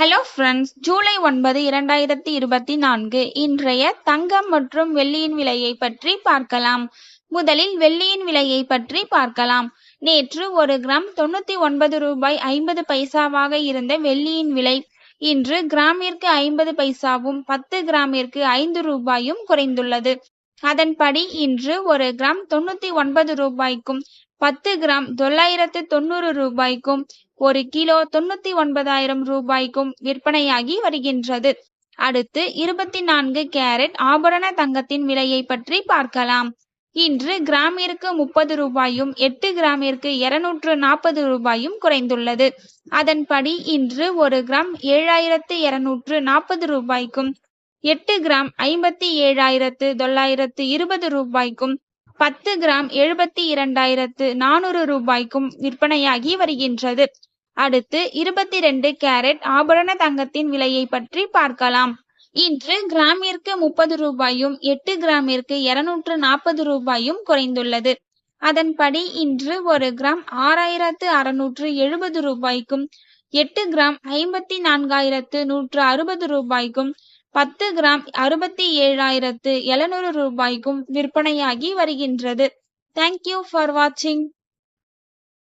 Hello friends July ஒன்பது இரண்டாயிரத்தி இருபத்தி நான்கு. இன்றைய தங்கம் மற்றும் வெள்ளியின் விலையை பற்றி பார்க்கலாம். முதலில் வெள்ளியின் விலையை பற்றி பார்க்கலாம். நேற்று ஒரு கிராம் தொண்ணூத்தி ஒன்பது ரூபாய் ஐம்பது பைசாவாக இருந்த வெள்ளியின் விலை. இன்று கிராமிற்கு ஐம்பது பைசாவும் பத்து கிராமிற்கு ஐந்து ரூபாயும் குறைந்துள்ளது. அதன்படி இன்று ஒரு கிராம் தொண்ணூத்தி ஒன்பது ரூபாய்க்கும் பத்து கிராம் தொள்ளாயிரத்து தொண்ணூறு ரூபாய்க்கும் ஒரு கிலோ தொண்ணூத்தி ஒன்பதாயிரம் ரூபாய்க்கும் விற்பனையாகி வருகின்றது. அடுத்து இருபத்தி நான்கு கேரட் ஆபரண தங்கத்தின் விலையை பற்றி பார்க்கலாம். இன்று கிராமிற்கு முப்பது ரூபாயும் எட்டு கிராமிற்கு இருநூற்று நாற்பது ரூபாயும் குறைந்துள்ளது. அதன்படி இன்று ஒரு கிராம் ஏழாயிரத்து இருநூற்று நாற்பது ரூபாய்க்கும் எட்டு கிராம் ஐம்பத்தி ஏழாயிரத்து தொள்ளாயிரத்து இருபது ரூபாய்க்கும் பத்து கிராம் எழுபத்தி இரண்டாயிரத்து நானூறு ரூபாய்க்கும் விற்பனையாகி வருகின்றது. அடுத்து இருபத்தி ரெண்டு கேரட் ஆபரண தங்கத்தின் விலையை பற்றி பார்க்கலாம். இன்று கிராமிற்கு முப்பது ரூபாயும் எட்டு கிராமிற்கு இருநூற்று நாற்பது ரூபாயும் குறைந்துள்ளது. அதன்படி இன்று ஒரு கிராம் ஆறாயிரத்து அறுநூற்று எழுபது ரூபாய்க்கும் எட்டு கிராம் ஐம்பத்தி நான்காயிரத்து நூற்று அறுபது ரூபாய்க்கும் பத்து கிராம் அறுபத்தி ஏழாயிரத்து எழுநூறு ரூபாய்க்கும் விற்பனையாகி வருகின்றது. தேங்க்யூ ஃபார் வாட்சிங்